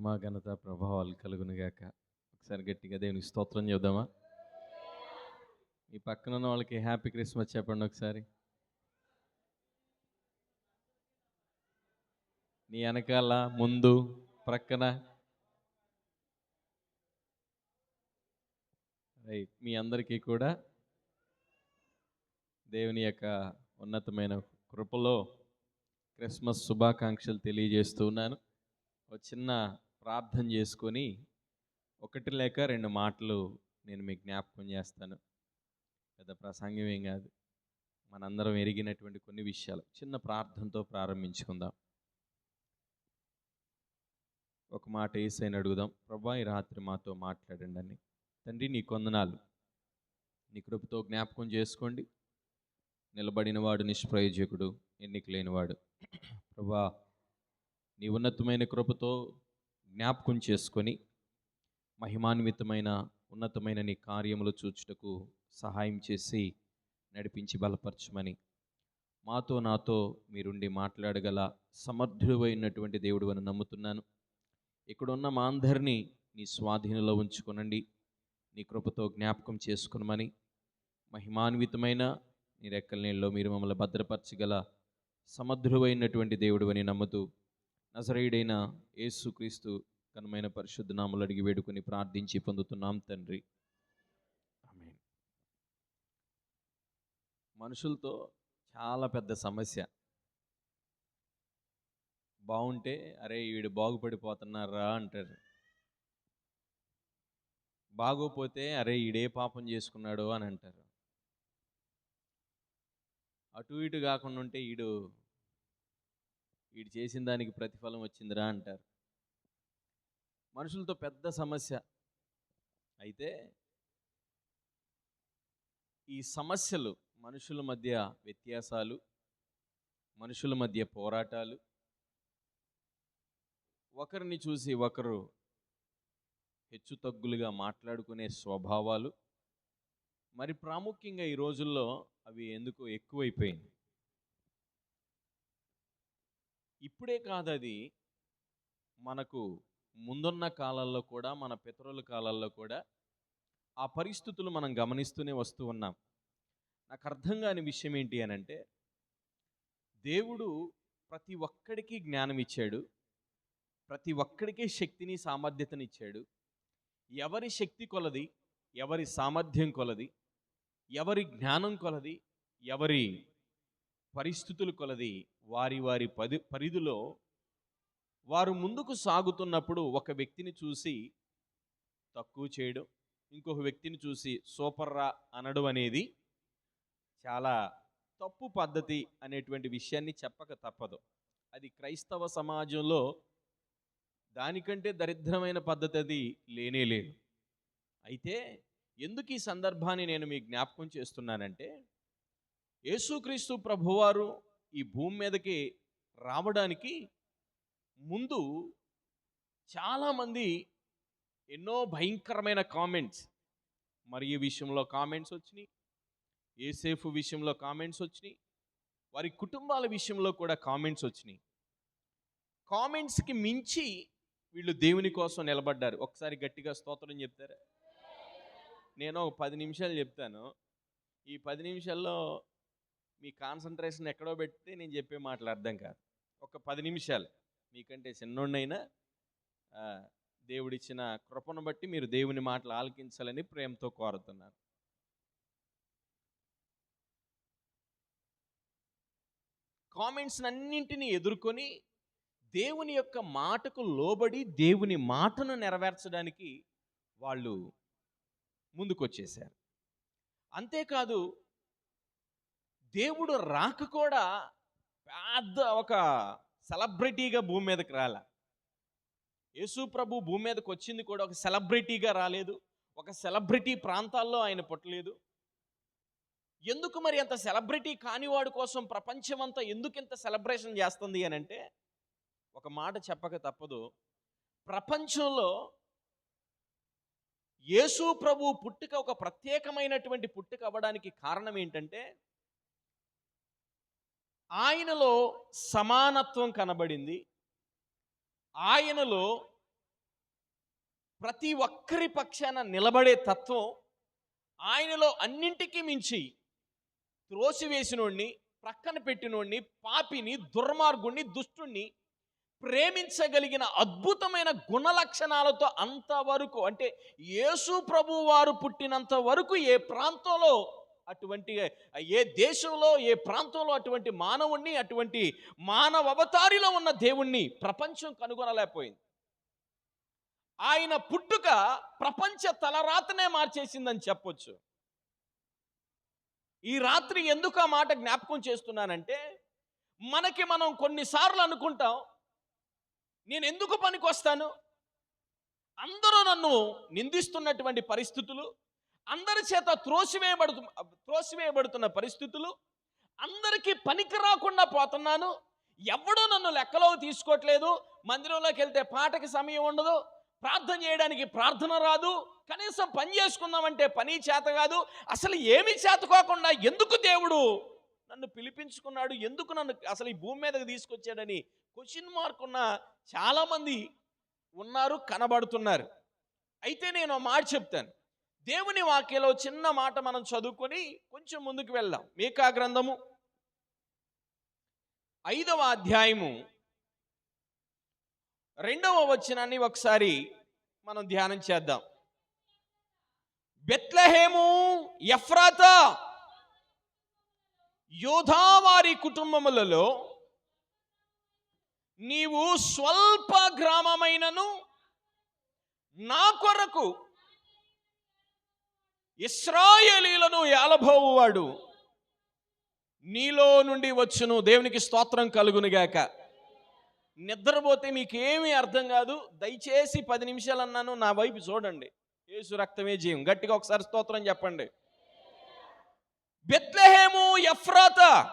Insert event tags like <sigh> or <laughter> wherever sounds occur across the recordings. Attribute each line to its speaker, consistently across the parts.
Speaker 1: మహిమా ఘనత ప్రభావాలు కలుగునుగాక. ఒకసారి గట్టిగా దేవునికి స్తోత్రం చెబుదామా మీ పక్కన ఉన్న వాళ్ళకి హ్యాపీ క్రిస్మస్ చెప్పండి ఒకసారి. నీ వెనకాల ముందు ప్రక్కన. రైట్ మీ అందరికీ కూడా దేవుని యొక్క ఉన్నతమైన కృపలో క్రిస్మస్ శుభాకాంక్షలు తెలియజేస్తూ ఉన్నాను. ఒక చిన్న ప్రార్థన చేసుకొని ఒకటి లేక రెండు మాటలు నేను మీకు జ్ఞాపకం చేస్తాను. పెద్ద ప్రసంగం ఏం కాదు. మనందరం ఎరిగినటువంటి కొన్ని విషయాలు చిన్న ప్రార్థనతో ప్రారంభించుకుందాం. ఒక మాట ఏసైని అడుగుదాం. ప్రభా ఈ రాత్రి మాతో మాట్లాడండి అని. తండ్రి నీ కొందనాలు నీ కృపతో జ్ఞాపకం చేసుకోండి. నిలబడినవాడు నిష్ప్రయోజకుడు ఎన్నిక లేనివాడు. <clears throat> ప్రభా నీ ఉన్నతమైన కృపతో జ్ఞాపకం చేసుకొని మహిమాన్వితమైన ఉన్నతమైన నీ కార్యములు చూచుటకు సహాయం చేసి నడిపించి బలపరచమని మాతో నాతో మీరుండి మాట్లాడగల సమర్థుడైనటువంటి దేవుడు అని నమ్ముతున్నాను. ఇక్కడున్న మా అందరినీ నీ స్వాధీనంలో ఉంచుకొనండి. నీ కృపతో జ్ఞాపకం చేసుకునమని మహిమాన్వితమైన నీ రెక్కల నీళ్ళలో మీరు మమ్మల్ని భద్రపరచగల సమర్థుడైనటువంటి దేవుడు అని నమ్ముతూ నజరేయుడైన యేసుక్రీస్తు ఘనమైన పరిశుద్ధ నామలు అడిగి వేడుకొని ప్రార్థించి పొందుతున్నాం తండ్రి. ఆమేన్. మనుషులతో చాలా పెద్ద సమస్య. బాగుంటే అరే వీడు బాగుపడిపోతున్నారా అంటారు. బాగోపోతే అరే ఈడే పాపం చేసుకున్నాడు అని అంటారు. అటు ఇటు కాకుండా ఉంటే ఈడు వీడు చేసిన దానికి ప్రతిఫలం వచ్చిందిరా అంటారు. మనుషులతో పెద్ద సమస్య. అయితే ఈ సమస్యలు మనుషుల మధ్య వ్యత్యాసాలు మనుషుల మధ్య పోరాటాలు ఒకరిని చూసి ఒకరు హెచ్చు తగ్గులుగా మాట్లాడుకునే స్వభావాలు మరి ప్రాముఖ్యంగా ఈ రోజుల్లో అవి ఎందుకు ఎక్కువైపోయింది ఇప్పుడే కాదు అది మనకు ముందున్న కాలాల్లో కూడా మన పితరుల కాలాల్లో కూడా ఆ పరిస్థితులు మనం గమనిస్తూనే వస్తూ ఉన్నాం. నాకు అర్థం కాని విషయం ఏంటి అని అంటే దేవుడు ప్రతి ఒక్కడికి జ్ఞానం ఇచ్చాడు. ప్రతి ఒక్కడికి శక్తిని సామర్థ్యతని ఇచ్చాడు. ఎవరి శక్తి కొలది ఎవరి సామర్థ్యం కొలది ఎవరి జ్ఞానం కొలది ఎవరి పరిస్థితులు కొలది వారి వారి పది పరిధిలో వారు ముందుకు సాగుతున్నప్పుడు ఒక వ్యక్తిని చూసి తక్కువ చేయడం ఇంకొక వ్యక్తిని చూసి సూపర్ రా అనడం అనేది చాలా తప్పు పద్ధతి అనేటువంటి విషయాన్ని చెప్పక తప్పదు. అది క్రైస్తవ సమాజంలో దానికంటే దరిద్రమైన పద్ధతి అది లేనే లేదు. అయితే ఎందుకు ఈ సందర్భాన్ని నేను మీ జ్ఞాపకం చేస్తున్నానంటే యేసుక్రీస్తు ప్రభువారు ఈ భూమి మీదకి రావడానికి ముందు చాలామంది ఎన్నో భయంకరమైన కామెంట్స్ మరి ఈ విషయంలో కామెంట్స్ వచ్చినాయి ఏసేఫ్ విషయంలో కామెంట్స్ వచ్చినాయి వారి కుటుంబాల విషయంలో కూడా కామెంట్స్ వచ్చినాయి. కామెంట్స్కి మించి వీళ్ళు దేవుని కోసం నిలబడ్డారు. ఒకసారి గట్టిగా స్తోత్రం చెప్తారా? నేను ఒక పది నిమిషాలు చెప్తాను. ఈ పది నిమిషాల్లో మీ కాన్సన్ట్రేషన్ ఎక్కడో పెడితే నేను చెప్పే మాటలు అర్థం కాదు. ఒక పది నిమిషాలు. మీకంటే చిన్నోడినైనా దేవుడిచ్చిన కృపను బట్టి మీరు దేవుని మాటలు ఆలకించాలని ప్రేమతో కోరుతున్నాను. కామెంట్స్ అన్నింటినీ ఎదుర్కొని దేవుని యొక్క మాటకు లోబడి దేవుని మాటను నెరవేర్చడానికి వాళ్ళు ముందుకొచ్చేశారు. అంతేకాదు దేవుడు రాక కూడా పెద్ద ఒక సెలబ్రిటీగా భూమి మీదకి రాలే. యేసు ప్రభు భూమి మీదకి వచ్చింది కూడా ఒక సెలబ్రిటీగా రాలేదు. ఒక సెలబ్రిటీ ప్రాంతాల్లో ఆయన పుట్టలేదు. ఎందుకు మరి అంత సెలబ్రిటీ కానివాడు కోసం ప్రపంచమంతా ఎందుకు ఇంత సెలబ్రేషన్ చేస్తుంది అని అంటే ఒక మాట చెప్పక తప్పదు. ప్రపంచంలో యేసు ప్రభు పుట్టుక ఒక ప్రత్యేకమైనటువంటి పుట్టుక అవ్వడానికి కారణం ఏంటంటే ఆయనలో సమానత్వం కనబడింది. ఆయనలో ప్రతి ఒక్కరి పక్షాన నిలబడే తత్వం ఆయనలో అన్నింటికీ మించి త్రోసివేసినోడిని ప్రక్కన పెట్టినోడిని పాపిని దుర్మార్గుణ్ణి దుష్టుణ్ణి ప్రేమించగలిగిన అద్భుతమైన గుణ లక్షణాలతో అంతవరకు అంటే యేసు ప్రభు వారు పుట్టినంత వరకు ఏ ప్రాంతంలో అటువంటి ఏ దేశంలో ఏ ప్రాంతంలో అటువంటి మానవుణ్ణి అటువంటి మానవ అవతారిలో ఉన్న దేవుణ్ణి ప్రపంచం కనుగొనలేకపోయింది. ఆయన పుట్టుక ప్రపంచ తలరాతనే మార్చేసిందని చెప్పొచ్చు. ఈ రాత్రి ఎందుకు ఆ మాట జ్ఞాపకం చేస్తున్నానంటే మనకి మనం కొన్నిసార్లు అనుకుంటాం నేను ఎందుకు పనికొస్తాను? అందరూ నన్ను నిందిస్తున్నటువంటి పరిస్థితులు అందరి చేత త్రోసివేయబడుతు త్రోసివేయబడుతున్న పరిస్థితులు అందరికీ పనికి రాకుండా పోతున్నాను. ఎవడూ నన్ను లెక్కలో తీసుకోవట్లేదు. మందిరంలోకి వెళ్తే పాటకి సమయం ఉండదు. ప్రార్థన చేయడానికి ప్రార్థన రాదు. కనీసం పని చేసుకుందామంటే పని చేత కాదు. అసలు ఏమి చేతకోకుండా ఎందుకు దేవుడు నన్ను పిలిపించుకున్నాడు? ఎందుకు నన్ను అసలు ఈ భూమి మీదకి తీసుకొచ్చాడని క్వశ్చన్ మార్క్ ఉన్న చాలామంది ఉన్నారు కనబడుతున్నారు. అయితే నేను మాట చెప్తాను. దేవుని వాక్యలో చిన్న మాట మనం చదువుకొని కొంచెం ముందుకు వెళ్దాం. మీకా గ్రంథము? ఐదవ అధ్యాయము. రెండవ వచనాన్ని ఒకసారి మనం ధ్యానం చేద్దాం. బెత్లహేము ఎఫ్రాత యోధావారి కుటుంబములలో నీవు స్వల్ప గ్రామమైనను నా కొరకు ఇస్రాయేలీలను ఏలబోవువాడు. నీలో నుండి వచ్చును దేవునికి స్తోత్రం కలుగునుగాక. నిద్రపోతే మీకేమీ అర్థం కాదు. దయచేసి పది నిమిషాలు అన్నాను నా వైపు చూడండి. యేసు రక్తమే జీవం. గట్టిగా ఒకసారి స్తోత్రం చెప్పండి. బెత్లెహేము ఎఫ్రాత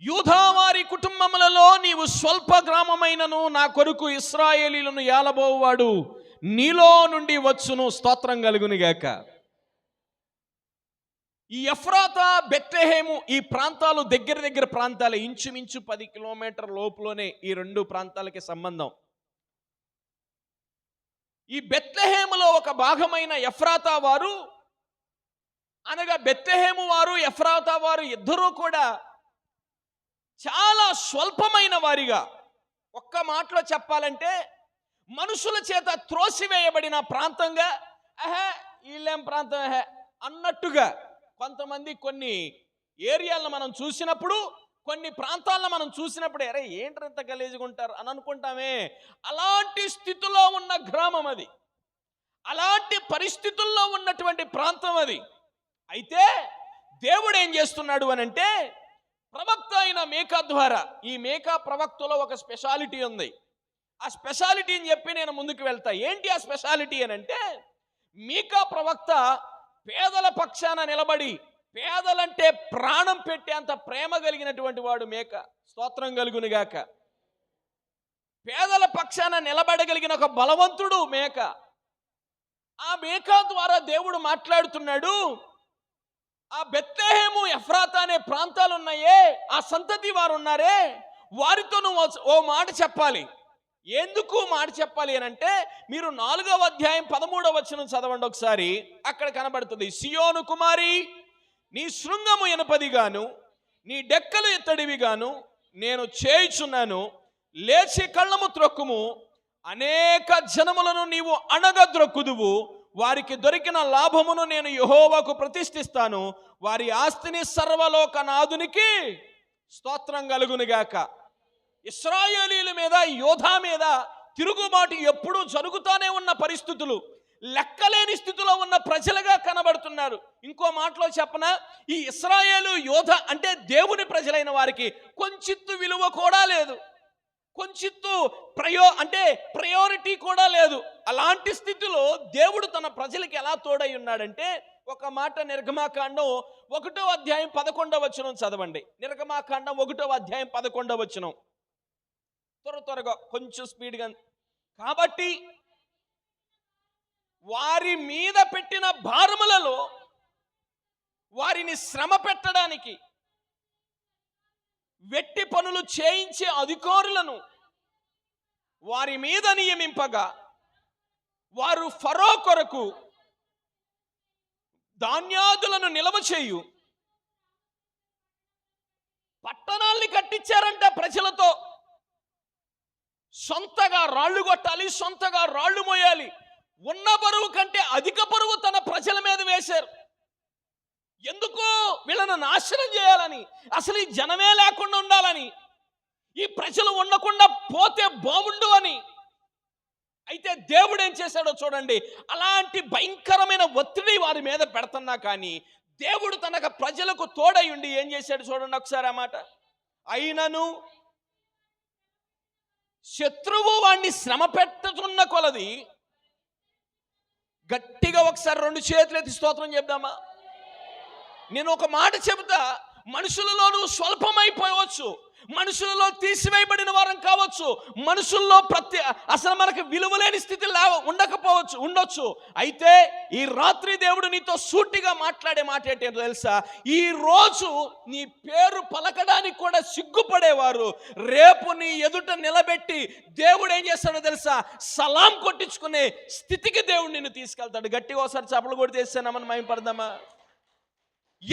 Speaker 1: యూధావారి కుటుంబములలో నీవు స్వల్ప గ్రామమైనను నా కొరకు ఇస్రాయేలీలను ఏలబోవాడు నీలో నుండి వచ్చును స్తోత్రం కలుగునిగాక. ఈ ఎఫ్రాత బెత్తెహేము ఈ ప్రాంతాలు దగ్గర దగ్గర ప్రాంతాలు. ఇంచుమించు పది కిలోమీటర్ లోపులోనే ఈ రెండు ప్రాంతాలకి సంబంధం. ఈ బెత్తెహేములో ఒక భాగమైన ఎఫ్రాతా వారు అనగా బెత్తెహేము వారు ఎఫ్రాతా వారు ఇద్దరూ కూడా చాలా స్వల్పమైన వారిగా. ఒక్క మాటలో చెప్పాలంటే మనుషుల చేత త్రోసివేయబడిన ప్రాంతంగా అహే వీళ్ళేం ప్రాంతం అహే అన్నట్టుగా కొంతమంది కొన్ని ఏరియాలను మనం చూసినప్పుడు కొన్ని ప్రాంతాలను మనం చూసినప్పుడు అరే ఏంటంత ఇంత గలీజుగా ఉంటారు? అని అనుకుంటామే. అలాంటి స్థితిలో ఉన్న గ్రామం అది. అలాంటి పరిస్థితుల్లో ఉన్నటువంటి ప్రాంతం అది. అయితే దేవుడు ఏం చేస్తున్నాడు అని అంటే ప్రవక్త అయిన మేకా ద్వారా ఈ మేకా ప్రవక్తలో ఒక స్పెషాలిటీ ఉంది. ఆ స్పెషాలిటీని చెప్పి నేను ముందుకు వెళ్తా. ఏంటి ఆ స్పెషాలిటీ అని అంటే మీకా ప్రవక్త పేదల పక్షాన నిలబడి పేదలంటే ప్రాణం పెట్టేంత ప్రేమ కలిగినటువంటి వాడు మేక. స్తోత్రం కలుగునుగాక పేదల పక్షాన నిలబడగలిగిన ఒక బలవంతుడు మేక. ఆ మేక ద్వారా దేవుడు మాట్లాడుతున్నాడు ఆ బెత్తేహేము ఎఫ్రాతా అనే ప్రాంతాలు ఉన్నాయే ఆ సంతతి వారు ఉన్నారే వారితో నువ్వు ఓ మాట చెప్పాలి. ఎందుకు మాట చెప్పాలి అని అంటే మీరు నాలుగవ అధ్యాయం పదమూడవ వచనం చదవండి ఒకసారి. అక్కడ కనబడుతుంది సియోను కుమారి నీ శృంగము ఎనపదిగాను నీ డెక్కలు ఎత్తడివిగాను నేను చేయుచున్నాను లేచి కళ్ళము త్రొక్కుము అనేక జనములను నీవు అణగ ద్రొక్కుదువు వారికి దొరికిన లాభమును నేను యహోవాకు ప్రతిష్ఠిస్తాను వారి ఆస్తిని సర్వలోక నాదునికి స్తోత్రం కలుగునుగాక ఇస్రాయేలీల మీద యోధా మీద తిరుగుబాటు ఎప్పుడూ జరుగుతూనే ఉన్న పరిస్థితులు. లెక్కలేని స్థితిలో ఉన్న ప్రజలుగా కనబడుతున్నారు. ఇంకో మాటలో చెప్పన? ఈ ఇస్రాయేలు యోధ అంటే దేవుని ప్రజలైన వారికి కొంచిత్తు విలువ కూడా లేదు. కొంచిత్తు ప్రయో అంటే ప్రయారిటీ కూడా లేదు. అలాంటి స్థితిలో దేవుడు తన ప్రజలకి ఎలా తోడై ఉన్నాడంటే ఒక మాట నిర్గమాకాండం ఒకటో అధ్యాయం పదకొండవ వచనం చదవండి. నిర్గమాకాండం ఒకటో అధ్యాయం పదకొండవ వచనం. త్వర త్వరగా కొంచెం స్పీడ్గా. కాబట్టి వారి మీద పెట్టిన భారములలో వారిని శ్రమ పెట్టడానికి వెట్టి పనులు చేయించే అధికారులను వారి మీద నియమింపగా వారు ఫరో కొరకు ధాన్యాదులను నిల్వ చేయు. పట్టణాల్ని కట్టించారంట ప్రజలతో. సొంతగా రాళ్ళు కొట్టాలి సొంతగా రాళ్ళు మోయాలి. ఉన్న బరువు కంటే అధిక బరువు తన ప్రజల మీద వేశారు. ఎందుకు? వీళ్ళను నాశనం చేయాలని అసలు ఈ జనమే లేకుండా ఉండాలని ఈ ప్రజలు ఉండకుండా పోతే బాగుండు అని. అయితే దేవుడు ఏం చేశాడో చూడండి. అలాంటి భయంకరమైన ఒత్తిడి వారి మీద పెడుతున్నా కానీ దేవుడు తనకు ప్రజలకు తోడై ఉండి ఏం చేశాడు చూడండి ఒకసారి ఆ మాట. అయినను శత్రువు వాణ్ణి శ్రమ పెట్టుతున్న కొలది. గట్టిగా ఒకసారి రెండు చేతులు ఎత్తి స్తోత్రం చెప్దామా? నేను ఒక మాట చెబుతా మనుషులలోనూ స్వల్పమైపోవచ్చు. మనుషులలో తీసివేయబడిన వారం కావచ్చు. మనుషుల్లో ప్రతి అసలు మనకు విలువలేని స్థితి లేవ ఉండకపోవచ్చు ఉండొచ్చు. అయితే ఈ రాత్రి దేవుడు నీతో సూటిగా మాట్లాడే మాట ఏంటో తెలుసా? ఈ రోజు నీ పేరు పలకడానికి కూడా సిగ్గుపడేవారు. రేపు నీ ఎదుట నిలబెట్టి దేవుడు ఏం చేస్తాడో తెలుసా? సలాం కొట్టించుకునే స్థితికి దేవుడు నిన్ను తీసుకెళ్తాడు. గట్టిగా ఒకసారి చపలు కొడితే వేస్తానమని మేము పడదామా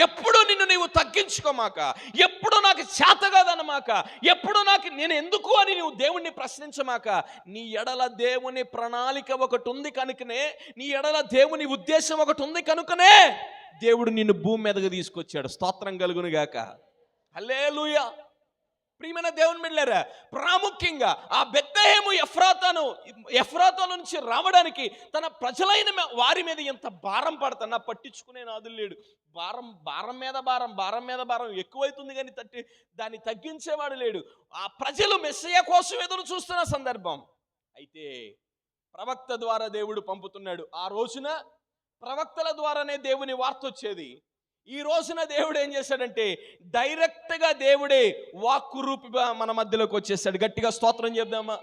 Speaker 1: ఎప్పుడు నిన్ను నీవు తగ్గించుకోమాక? ఎప్పుడు నాకు చేత కాదనమాక? ఎప్పుడు నాకు నేను ఎందుకు అని నువ్వు దేవుణ్ణి ప్రశ్నించమాక? నీ ఎడల దేవుని ప్రణాళిక ఒకటి ఉంది కనుకనే నీ ఎడల దేవుని ఉద్దేశం ఒకటి ఉంది కనుకనే దేవుడు నిన్ను భూమి మీదకి తీసుకొచ్చాడు. స్తోత్రం కలుగును గాక హల్లెలూయా. ప్రియమైన దేవుని బిడ్డలారా ప్రాముఖ్యంగా ఆ బెత్తహేము ఎఫ్రాతను ఎఫ్రాతా నుంచి రావడానికి తన ప్రజలైన వారి మీద ఎంత భారం పడుతున్నా పట్టించుకునే నాదులు లేడు. భారం భారం మీద భారం భారం మీద భారం ఎక్కువైతుంది కానీ తట్టి దాన్ని తగ్గించేవాడు లేడు. ఆ ప్రజలు మెస్సయ్య కోసం ఎదురు చూస్తున్న సందర్భం. అయితే ప్రవక్త ద్వారా దేవుడు పంపుతున్నాడు. ఆ రోజున ప్రవక్తల ద్వారానే దేవుని వార్త వచ్చేది. ఈ రోజున దేవుడు ఏం చేశాడంటే డైరెక్ట్గా దేవుడే వాక్కు రూపిగా మన మధ్యలోకి వచ్చేసాడు. గట్టిగా స్తోత్రం చెప్దామా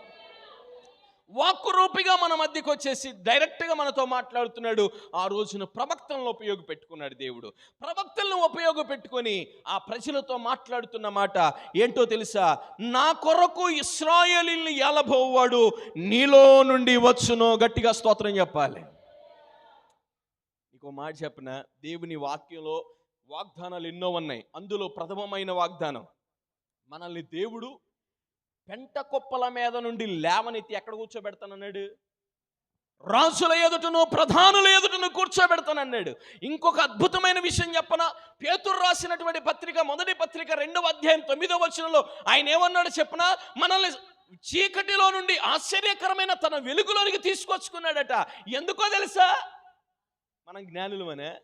Speaker 1: వాక్కు రూపిగా మన మధ్యకి వచ్చేసి డైరెక్ట్గా మనతో మాట్లాడుతున్నాడు. ఆ రోజున ప్రవక్తలను ఉపయోగపెట్టుకున్నాడు దేవుడు. ప్రవక్తలను ఉపయోగపెట్టుకొని ఆ ప్రజలతో మాట్లాడుతున్న మాట ఏంటో తెలుసా? నా కొరకు ఇస్రాయేలీల్ని ఏలబోవాడు నీలో నుండి వచ్చునో. గట్టిగా స్తోత్రం చెప్పాలి. నీకు మాట చెప్పిన దేవుని వాక్యంలో వాగ్దానాలు ఎన్నో ఉన్నాయి. అందులో ప్రథమమైన వాగ్దానం మనల్ని దేవుడు పెంట కుప్పల మీద నుండి లేవనెత్తి ఎక్కడ కూర్చోబెడతానన్నాడు? రాజుల ఎదుటను ప్రధానుల ఎదుటను కూర్చోబెడతానన్నాడు. ఇంకొక అద్భుతమైన విషయం చెప్పన? పేతురు రాసినటువంటి పత్రిక మొదటి పత్రిక రెండవ అధ్యాయం తొమ్మిదో వచనంలో ఆయన ఏమన్నాడు చెప్పిన? మనల్ని చీకటిలో నుండి ఆశ్చర్యకరమైన తన వెలుగులోనికి తీసుకొచ్చుకున్నాడట. ఎందుకో తెలుసా? మనం జ్ఞానులమనే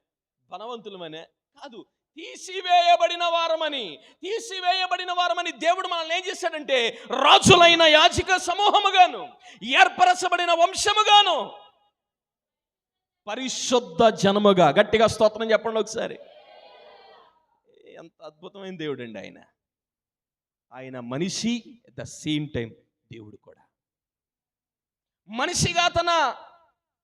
Speaker 1: బలవంతులమనే కాదు. తీసివేయబడిన వారమని తీసివేయబడిన వారమని దేవుడు మనల్ని ఏం చేశాడంటే రాజులైన యాచిక సమూహముగాను ఏర్పరచబడిన వంశముగాను పరిశుద్ధ జనముగా గట్టిగా స్తోత్రం చెప్పండి ఒకసారి. ఎంత అద్భుతమైన దేవుడు అండి ఆయన. ఆయన మనిషి అట్ ద సేమ్ టైం దేవుడు కూడా. మనిషిగా తన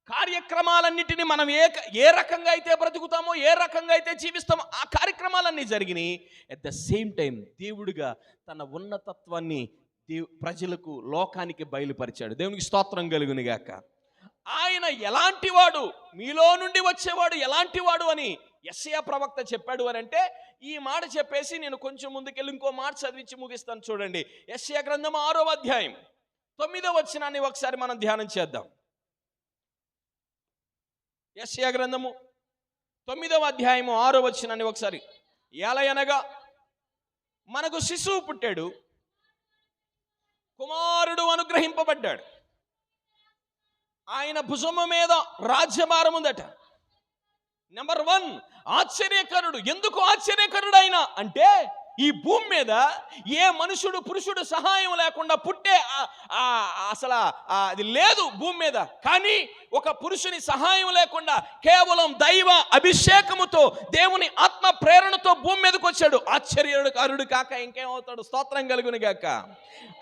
Speaker 1: కార్యక్రమాలన్నిటిని మనం ఏ ఏ రకంగా అయితే బ్రతుకుతామో ఏ రకంగా అయితే జీవిస్తామో ఆ కార్యక్రమాలన్నీ జరిగినాయి అట్ ద సేమ్ టైం దేవుడిగా తన ఉన్నతత్వాన్ని దేవు ప్రజలకు లోకానికి బయలుపరిచాడు. దేవునికి స్తోత్రం కలుగునిగాక ఆయన ఎలాంటి వాడు మీలో నుండి వచ్చేవాడు ఎలాంటి వాడు అని ఎస్ఏ ప్రవక్త చెప్పాడు అని అంటే ఈ మాట చెప్పేసి నేను కొంచెం ముందుకెళ్ళి ఇంకో మాట చదివించి ముగిస్తాను చూడండి. ఎస్ఏ గ్రంథం ఆరో అధ్యాయం తొమ్మిదో వచ్చినాన్ని ఒకసారి మనం ధ్యానం చేద్దాం. యశ్యా గ్రంథము తొమ్మిదవ అధ్యాయము ఆరో వచ్చినని ఒకసారి ఎలయనగా మనకు శిశువు పుట్టాడు కుమారుడు అనుగ్రహింపబడ్డాడు. ఆయన భుజము మీద రాజ్యభారం ఉందట. నెంబర్ వన్ ఆశ్చర్యకరుడు. ఎందుకు ఆశ్చర్యకరుడు ఆయన అంటే ఈ భూమి మీద ఏ మనుషుడు పురుషుడు సహాయం లేకుండా పుట్టే ఆ- ఆ- అసలు ఆ అది లేదు భూమి మీద. కానీ ఒక పురుషుని సహాయం లేకుండా కేవలం దైవ అభిషేకముతో దేవుని ఆత్మ ప్రేరణతో భూమి మీదకి వచ్చాడు. ఆశ్చర్యుడు కారుడు కాక ఇంకేమవుతాడు? స్తోత్రం కలుగును గాక.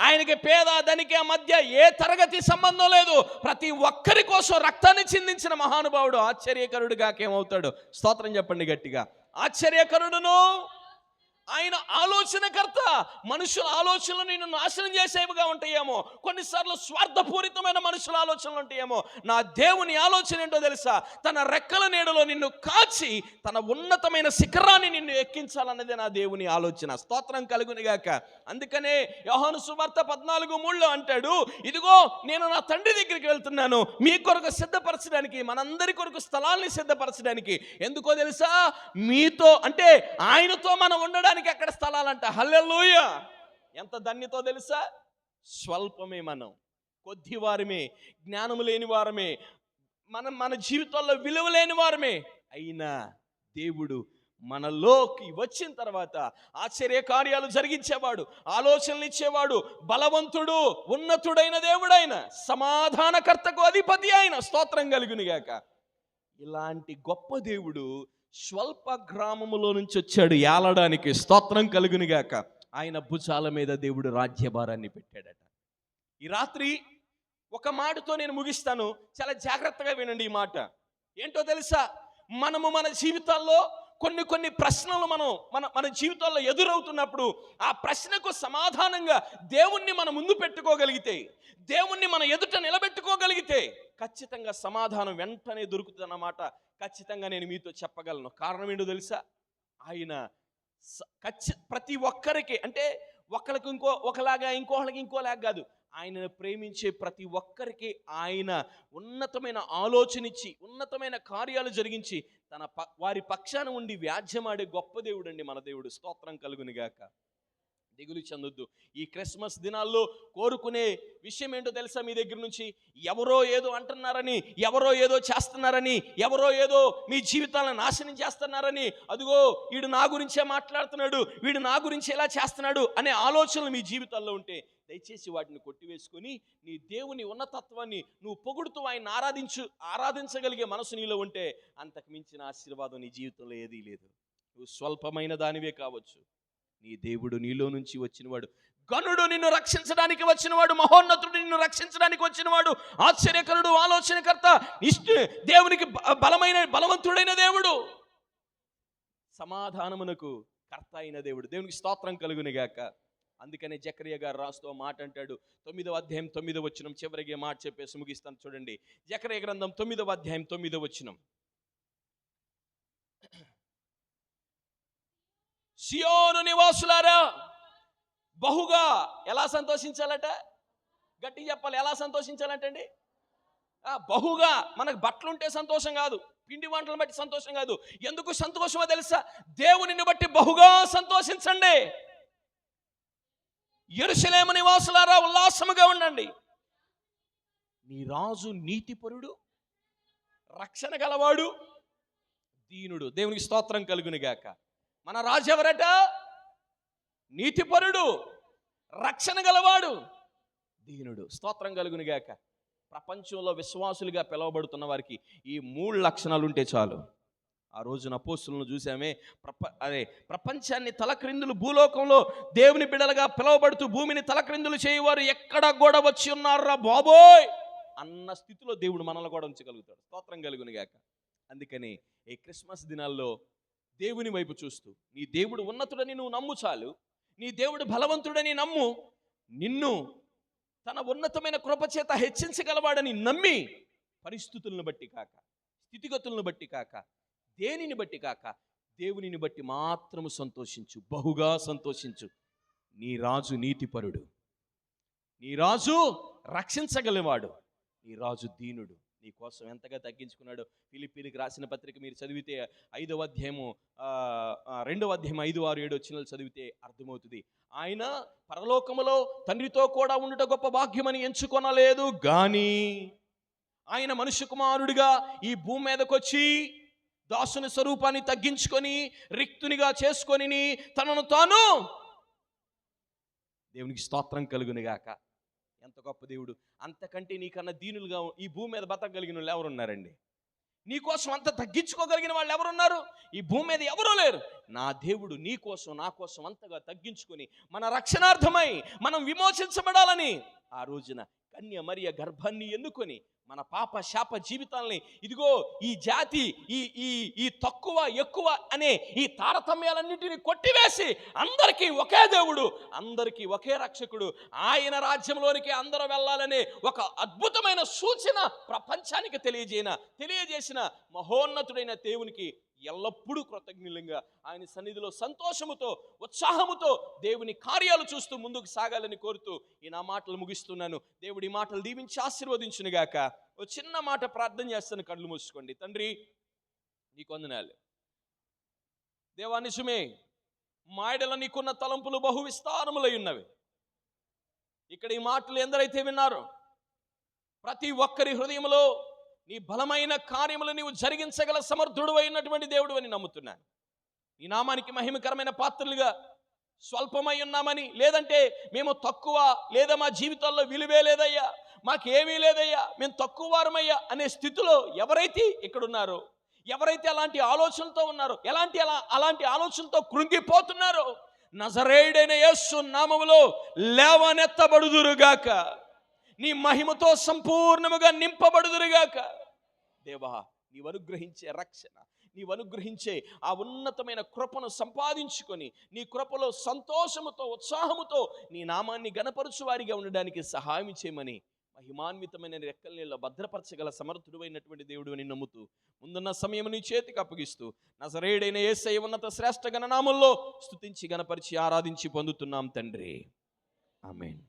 Speaker 1: ఆయనకి పేద ధనిక మధ్య ఏ తరగతి సంబంధం లేదు. ప్రతి ఒక్కరి కోసం రక్తాన్ని చిందించిన మహానుభావుడు ఆశ్చర్యకరుడు కాక ఏమవుతాడు? స్తోత్రం చెప్పండి గట్టిగా. ఆశ్చర్యకరుడును ఆయన ఆలోచనకర్త. మనుషుల ఆలోచనలు నిన్ను నాశనం చేసేవిగా ఉంటాయేమో. కొన్నిసార్లు స్వార్థపూరితమైన మనుషుల ఆలోచనలు ఉంటాయేమో. నా దేవుని ఆలోచన ఏంటో తెలుసా? తన రెక్కల నీడలో నిన్ను కాచి తన ఉన్నతమైన శిఖరాన్ని నిన్ను ఎక్కించాలన్నదే నా దేవుని ఆలోచన. స్తోత్రం కలుగునిగాక అందుకనే యోహాను సువార్త పద్నాలుగు మూడులో అంటాడు ఇదిగో నేను నా తండ్రి దగ్గరికి వెళ్తున్నాను. మీ కొరకు సిద్ధపరచడానికి మనందరి కొరకు స్థలాల్ని సిద్ధపరచడానికి. ఎందుకో తెలుసా? మీతో అంటే ఆయనతో మనం ఉండడానికి అక్కడ స్థలాలంట? హల్లెలూయ! ఎంత ధన్యతో తెలుసా? స్వల్పమే మనం కొద్ది వారమే జ్ఞానము లేని వారమే మనం మన జీవితంలో విలువ లేని వారమే. అయినా దేవుడు మనలోకి వచ్చిన తర్వాత ఆశ్చర్య కార్యాలు జరిగించేవాడు ఆలోచనలు ఇచ్చేవాడు బలవంతుడు ఉన్నతుడైన దేవుడైన సమాధానకర్తకు అధిపతి అయిన స్తోత్రం కలుగునిగాక. ఇలాంటి గొప్ప దేవుడు స్వల్ప గ్రామములో నుంచి వచ్చాడు ఏలడానికి స్తోత్రం కలుగునిగాక ఆయన భుజాల మీద దేవుడు రాజ్యభారాన్ని పెట్టాడట. ఈ రాత్రి ఒక మాటతో నేను ముగిస్తాను. చాలా జాగ్రత్తగా వినండి ఈ మాట. ఏంటో తెలుసా? మనము మన జీవితాల్లో కొన్ని కొన్ని ప్రశ్నలు మనం మన మన జీవితాల్లో ఎదురవుతున్నప్పుడు ఆ ప్రశ్నకు సమాధానంగా దేవుణ్ణి మన ముందు పెట్టుకోగలిగితే దేవుణ్ణి మన ఎదుట నిలబెట్టుకోగలిగితే ఖచ్చితంగా సమాధానం వెంటనే దొరుకుతుందన్నమాట. ఖచ్చితంగా నేను మీతో చెప్పగలను. కారణం ఏంటో తెలుసా? ఆయన స- ఖచ్చి ప్రతి ఒక్కరికి అంటే ఒకరికి ఇంకో ఒకలాగా ఇంకోళ్ళకి ఇంకోలాగా కాదు. ఆయనను ప్రేమించే ప్రతి ఒక్కరికి ఆయన ఉన్నతమైన ఆలోచన ఇచ్చి ఉన్నతమైన కార్యాలు జరిగించి తన ప వారి పక్షాన ఉండి వ్యాజ్యమాడే గొప్ప దేవుడు అండి మన దేవుడు. స్తోత్రం కలుగునిగాక. దిగులు చెందొద్దు. ఈ క్రిస్మస్ దినాల్లో కోరుకునే విషయం ఏంటో తెలుసా మీ దగ్గర నుంచి? ఎవరో ఏదో అంటున్నారని ఎవరో ఏదో చేస్తున్నారని ఎవరో ఏదో మీ జీవితాలను నాశనం చేస్తున్నారని అదిగో వీడు నా గురించే మాట్లాడుతున్నాడు వీడు నా గురించి ఎలా చేస్తున్నాడు అనే ఆలోచనలు మీ జీవితాల్లో ఉంటే దయచేసి వాటిని కొట్టివేసుకొని నీ దేవుని ఉన్నతత్వాన్ని నువ్వు పొగుడుతూ ఆయన ఆరాధించు ఆరాధించగలిగే మనసు నీలో ఉంటే అంతకు మించిన ఆశీర్వాదం నీ జీవితంలో ఏదీ లేదు. నువ్వు స్వల్పమైన దానివే కావచ్చు. నీ దేవుడు నీలో నుంచి వచ్చినవాడు. గనుడు నిన్ను రక్షించడానికి వచ్చినవాడు. మహోన్నతుడు నిన్ను రక్షించడానికి వచ్చినవాడు. ఆశ్చర్యకరుడు ఆలోచనకర్త ఇష్ట దేవునికి బలమైన బలవంతుడైన దేవుడు. సమాధానమునకు కర్త అయిన దేవుడు. దేవునికి స్తోత్రం కలుగునిగాక. అందుకనే జకరియా గారు రాస్తూ మాట అంటాడు. తొమ్మిదవ అధ్యాయం తొమ్మిదవ వచనం చివరికి మాట చెప్పేసి ముగిస్తాను చూడండి. జకరియా గ్రంథం తొమ్మిదవ అధ్యాయం తొమ్మిదవ వచ్చినం సియోను నివాసులారా బహుగా ఎలా సంతోషించాలట? గట్టి చెప్పాలి ఎలా సంతోషించాలంటండి? ఆ, బహుగా మనకు బట్టలుంటే సంతోషం కాదు పిండి వంటలను బట్టి సంతోషం కాదు. ఎందుకు సంతోషమో తెలుసా? దేవునిని బట్టి బహుగా సంతోషించండి. ఎరుసలేము నివాసులారా ఉల్లాసముగా ఉండండి. నీ రాజు నీతిపరుడు రక్షణ గలవాడు దీనుడు. దేవునికి స్తోత్రం కలుగునిగాక. మన రాజు ఎవరట నీతిపరుడు రక్షణ గలవాడు దీనుడు. స్తోత్రం కలుగునిగాక ప్రపంచంలో విశ్వాసులుగా పిలువబడుతున్న వారికి ఈ మూడు లక్షణాలు ఉంటే చాలు. ఆ రోజున అపోస్తులను చూసామే ప్రప అదే ప్రపంచాన్ని తలక్రిందులు భూలోకంలో దేవుని బిడలుగా పిలువబడుతూ భూమిని తలక్రిందులు చేయవారు ఎక్కడ కూడా వచ్చి ఉన్నారా బాబోయ్? అన్న స్థితిలో దేవుడు మనల్ని కూడా ఉంచగలుగుతాడు. స్తోత్రం కలుగునిగాక అందుకని ఈ క్రిస్మస్ దినాల్లో దేవుని వైపు చూస్తూ నీ దేవుడు ఉన్నతుడని నువ్వు నమ్ము చాలు. నీ దేవుడు బలవంతుడని నమ్ము. నిన్ను తన ఉన్నతమైన కృపచేత హెచ్చించగలవాడని నమ్మి పరిస్థితులను బట్టి కాక స్థితిగతులను బట్టి కాక దేనిని బట్టి కాక దేవునిని బట్టి మాత్రము సంతోషించు. బహుగా సంతోషించు. నీ రాజు నీతిపరుడు. నీ రాజు రక్షించగలవాడు. నీ రాజు దీనుడు. నీ కోసం ఎంతగా తగ్గించుకున్నాడు ఫిలిపీలకు రాసిన పత్రిక మీరు చదివితే ఐదవ అధ్యాయము రెండవ అధ్యాయం ఐదు ఆరు ఏడు వచ్చిన చదివితే అర్థమవుతుంది. ఆయన పరలోకములో తండ్రితో కూడా ఉండుట గొప్ప భాగ్యమని ఎంచుకొనలేదు కానీ ఆయన మనుష్య కుమారుడిగా ఈ భూమి మీదకి వచ్చి దాసుని స్వరూపాన్ని తగ్గించుకొని రిక్తునిగా చేసుకొని తనను తాను దేవునికి స్తోత్రం కలుగునిగాక. ఎంత గొప్ప దేవుడు. అంతకంటే నీకన్నా దీనులుగా ఈ భూమి మీద బతకగలిగిన వాళ్ళు ఎవరున్నారండి? నీకోసం అంత తగ్గించుకోగలిగిన వాళ్ళు ఎవరున్నారు? ఈ భూమి మీద ఎవరూ లేరు. నా దేవుడు నీ కోసం నా కోసం అంతగా తగ్గించుకొని మన రక్షణార్థమై మనం విమోచించబడాలని ఆ రోజున కన్య మరియ గర్భాన్ని ఎన్నుకొని మన పాప శాప జీవితాల్ని ఇదిగో ఈ జాతి ఈ ఈ ఈ తక్కువ ఎక్కువ అనే ఈ తారతమ్యాలన్నింటినీ కొట్టివేసి అందరికీ ఒకే దేవుడు అందరికీ ఒకే రక్షకుడు. ఆయన రాజ్యంలోనికి అందరూ వెళ్ళాలనే ఒక అద్భుతమైన సూచన ప్రపంచానికి తెలియజేయన తెలియజేసిన మహోన్నతుడైన దేవునికి ఎల్లప్పుడూ కృతజ్ఞులంగా ఆయన సన్నిధిలో సంతోషముతో ఉత్సాహముతో దేవుని కార్యాలు చూస్తూ ముందుకు సాగాలని కోరుతూ ఈ నా మాటలు ముగిస్తున్నాను. దేవుడి మాటలు దీవించి ఆశీర్వదించునుగాక. ఓ చిన్న మాట ప్రార్థన చేస్తాను కళ్ళు మూసుకోండి. తండ్రి నీకు వందనాలు. దేవా నిజమే మాయడల నీకున్న తలంపులు బహు విస్తారములై ఉన్నవి. ఇక్కడ ఈ మాటలు ఎందరైతే విన్నారో ప్రతి ఒక్కరి హృదయంలో నీ బలమైన కార్యములు నీవు జరిగించగల సమర్థుడు అయినటువంటి దేవుడు అని నమ్ముతున్నాను. నీ నామానికి మహిమకరమైన పాత్రలుగా స్వల్పమై ఉన్నామని లేదంటే మేము తక్కువ లేదా మా జీవితాల్లో విలువే లేదయ్యా మాకేమీ లేదయ్యా మేము తక్కువ వారమయ్యా అనే స్థితిలో ఎవరైతే ఇక్కడున్నారో ఎవరైతే అలాంటి ఆలోచనతో ఉన్నారో ఎలాంటి అలా అలాంటి ఆలోచనలతో కృంగిపోతున్నారో నజరేయుడైన యేసు నామములో లేవనెత్తబడుదురుగాక. నీ మహిమతో సంపూర్ణముగా నింపబడుదురుగాక. దేవా నీవు అనుగ్రహించే రక్షణ నీవు అనుగ్రహించే ఆ ఉన్నతమైన కృపను సంపాదించుకొని నీ కృపలో సంతోషముతో ఉత్సాహముతో నీ నామాన్ని గణపరచువారిగా ఉండడానికి సహాయం చేయమని మహిమాన్వితమైన రెక్కల నీళ్ళ భద్రపరచగల సమర్థుడువైనటువంటి దేవుడు అని నమ్ముతూ ముందున్న సమయం నీ చేతికి అప్పగిస్తూ నజరేడైన ఏసై ఉన్నత శ్రేష్ఠ గణనామంలో స్థుతించి గణపరిచి ఆరాధించి పొందుతున్నాం తండ్రి. ఆమెన్.